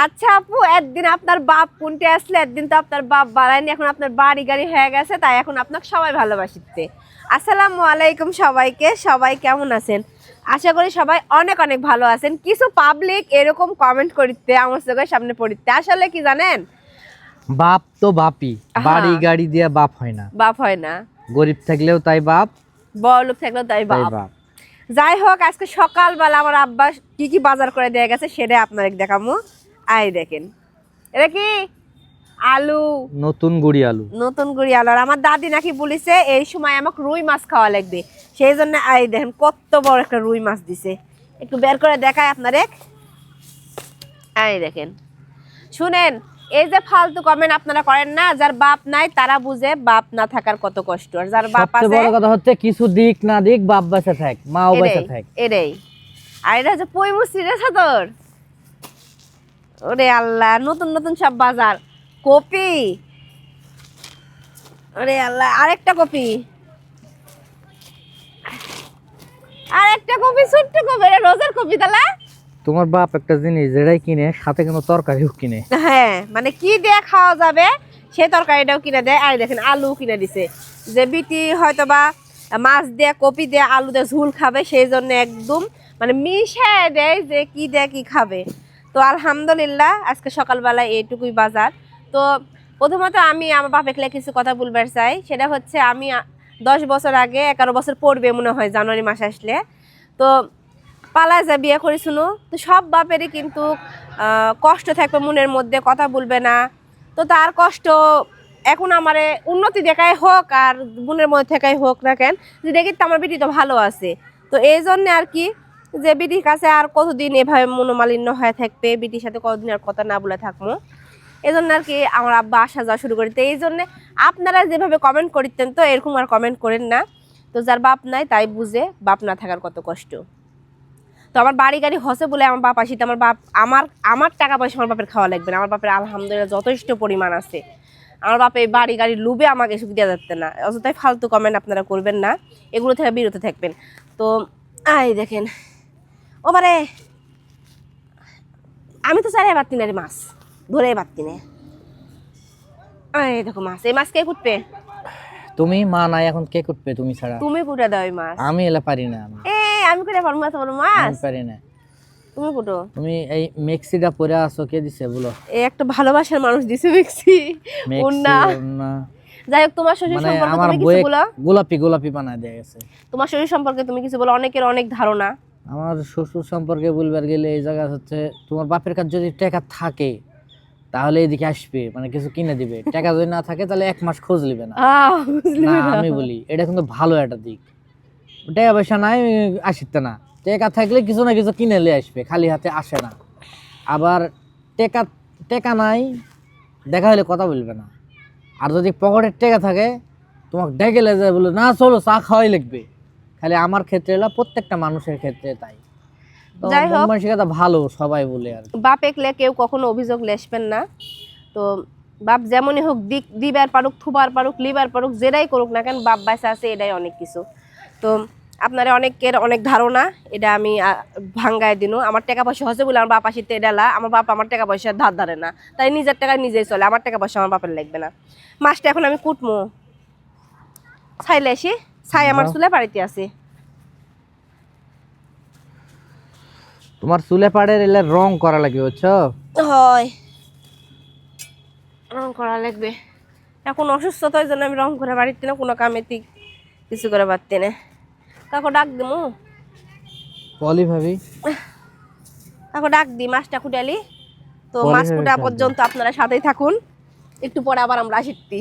আচ্ছা আপু একদিন আপনার বাপ কোনটে আসলে একদিন তো আপনার বাপ বাড়ায়নি এখন আপনার বাড়ি গাড়ি হয়ে গেছে তাই এখন আপনাকে সবাই ভালোবাসিতে আসসালামু আলাইকুম সবাইকে সবাই কেমন আছেন? আশা করি সবাই অনেক অনেক ভালো আছেন। কিছু পাবলিক এরকম কমেন্ট করিতে আমার চোখের সামনে পড়িতে। আসলে কি জানেন? বাপ তো বাপই হ্যাঁ। বাড়ি গাড়ি দিয়ে বাপ হয় না। বাপ হয় না। গরিব থাকলেও তাই বাপ বড় লোক থাকলেও তাই বাপ। বাপ। যাই হোক আজকে সকালবেলা আমার আব্বা কি কি বাজার করে দিয়ে গেছে সেটা আপনার দেখামো আই দেখেন। এটা কি? আলু। নতুন গুড়ি আলু। নতুন গুড়ি আলু। আর আমার দাদি নাকি বলেছে এই সময় আমাকে রুই মাছ খাওয়া লাগবে। সেই জন্য আই দেখেন কত বড় একটা রুই মাছ দিছে। একটু বের করে দেখায় আপনার। আই দেখেন। শুনেন এই যে ফালতু কমেন্ট আপনারা করেন না যার বাপ নাই তারা বুঝে বাপ না থাকার কত কষ্ট। আর যার বাপ আছে বড় কথা হচ্ছে কিছু দিক না দিক বাপ বেঁচে থাক মাও এটাই থাক। এটাই। আর এটা হচ্ছে ওরে আল্লাহ নতুন নতুন সব বাজার। কপি? ওরে আল্লাহ আরেকটা কপি। আরেকটা কপি ছোট্ট কপি রোজার কপি তোমার বাপ একটা জিনিস যেটাই কিনে সাথে কোনো তরকারিও কিনে। হ্যাঁ মানে কি দিয়ে খাওয়া যাবে সে তরকারিটাও কিনে দেয়। আর দেখেন আলু কিনে দিছে। যে বিটি হয়তো বা মাছ দিয়ে কপি দিয়ে আলু দিয়ে ঝুল খাবে সেই জন্য একদম মানে মিশিয়ে দেয় যে কি দিয়ে কি খাবে। তো আলহামদুলিল্লাহ, আজকে সকালবেলা এইটুকুই বাজার। তো প্রথমত আমি আমার বাপেকলে কিছু কথা বলবার চাই, সেটা হচ্ছে আমি দশ বছর আগে এগারো বছর পড়বে মনে হয় জানুয়ারি মাস আসলে। তো পালায় যা বিয়ে করেছিল তো সব বাপেরই কিন্তু কষ্ট থাকবে মনের মধ্যে, কথা বলবে না। তো তার কষ্ট এখন আমারে উন্নতি দেখাই হোক আর মনের মধ্যে থেকাই হোক না কেন, যে দেখি তো আমার বেটি তো ভালো আছে। তো এই জন্য আর কি যে বিটির কাছে আর কতদিন এভাবে মনোমালিন্য হয়ে থাকবে, বিটির সাথে কতদিন আর কথা না বলে থাকব? এই জন্য আর কি আমার আব্বা আসা যাওয়া শুরু করিতে এই জন্যে আপনারা যেভাবে কমেন্ট করিতেন তো এরকম আর কমেন্ট করেন না। তো যার বাপ নাই তাই বুঝে বাপ না থাকার কত কষ্ট। তো আমার বাড়ি গাড়ি হসে বলে আমার বাপ আসিতে আমার বাপ, আমার আমার টাকা পয়সা আমার বাপের খাওয়া লাগবে না। আমার বাপের আলহামদুলিল্লাহ যথেষ্ট পরিমাণ আছে। আমার বাপে এই বাড়ি গাড়ি লুবে আমাকে সুখ দেওয়া যাচ্ছে না। অযথাই ফালতু কমেন্ট আপনারা করবেন না। এগুলো থেকে বিরত থাকবেন। তো আই দেখেন। ও বারে আমি তো চাই পারতি না রে মাছ ধরে পারতি না এই দেখো মাছ এই মাছ কে কুটবে? তুমি মা নাই এখন কে করবে তুমি ছাড়া? তুমি কুটে দাও এই মাছ। আমি এলা পারি না এ আমি কুটে পারব এত বড় মাছ? আমি পারি না। তুমি কুটো। তুমি এই মেক্সিটা পরে আসো কে দিছে বলো? এই একটা ভালোবাসার মানুষ দিছে মেক্সি। ওন্না। ওন্না। যাই হোক তোমার শ্বশুর মানে সম্পর্কে তুমি কিছু বলো। গোলাপি গোলাপি বানায় দিয়ে গেছে। তোমার শ্বশুর সম্পর্কে তুমি কিছু বলো অনেকের অনেক ধারণা। আমার শ্বশুর সম্পর্কে বলবার গেলে এই জায়গা হচ্ছে তোমার বাপের কাছে যদি টাকা থাকে তাহলে এদিকে আসবে মানে কিছু কিনে দিবে। টাকা যদি না থাকে তাহলে এক মাস খোঁজ নিবে না? আমি বলি এটা কিন্তু ভালো একটা দিক। টাকা পয়সা নাই আসিতে না। টাকা থাকলে কিছু না কিছু কিনে নিয়ে আসবে খালি হাতে আসে না। আবার টাকা টাকা নাই দেখা হলে কথা বলবে না। আর যদি পকেটের টাকা থাকে তোমাকে ডেকে লে যায় বলে না চলো চা খাওয়াই লাগবে। খালি আমার ক্ষেত্রে এলা প্রত্যেকটা মানুষের ক্ষেত্রে তাই। যাই হোক। মানসিকতা ভালো সবাই বলে আর বাপ একলে কেউ কখনো অভিযোগ লেসবেন না। তো বাপ যেমনই হোক দিক দিবার পারুক থুবার পারুক লিবার পারুক যেটাই করুক না কেন বাপ বাসা আছে এটাই অনেক কিছু। তো আপনারা অনেকের অনেক ধারণা এটা আমি ভাঙ্গায় দিনু। আমার টাকা পয়সা হচ্ছে বলে আমার বাপ আসিতে এডালা আমার বাপ আমার টাকা পয়সা ধার ধারে না। তাই নিজের টাকা নিজেই চলে আমার টাকা পয়সা আমার বাপের লাগবে না। মাছটা এখন আমি কুটমো। ছাইলে আসি। ছাই আমার চুলে বাড়িতে আছে। তোমার চুলে পাড়ের এলে রং করা লাগবে বুঝছ? হয়। রং করা লাগবে। এখন অসুস্থতার জন্য আমি রং করে বাড়িতে না কোনো কামে ঠিক কিছু করে পারতে না। কাকু ডাক দিমু। বলি ভাবি। কাকু ডাক দি মাছটা কুটালি তো মাছ কুটা পর্যন্ত আপনারা সাথেই থাকুন। একটু পরে আবার আমরা আসিতি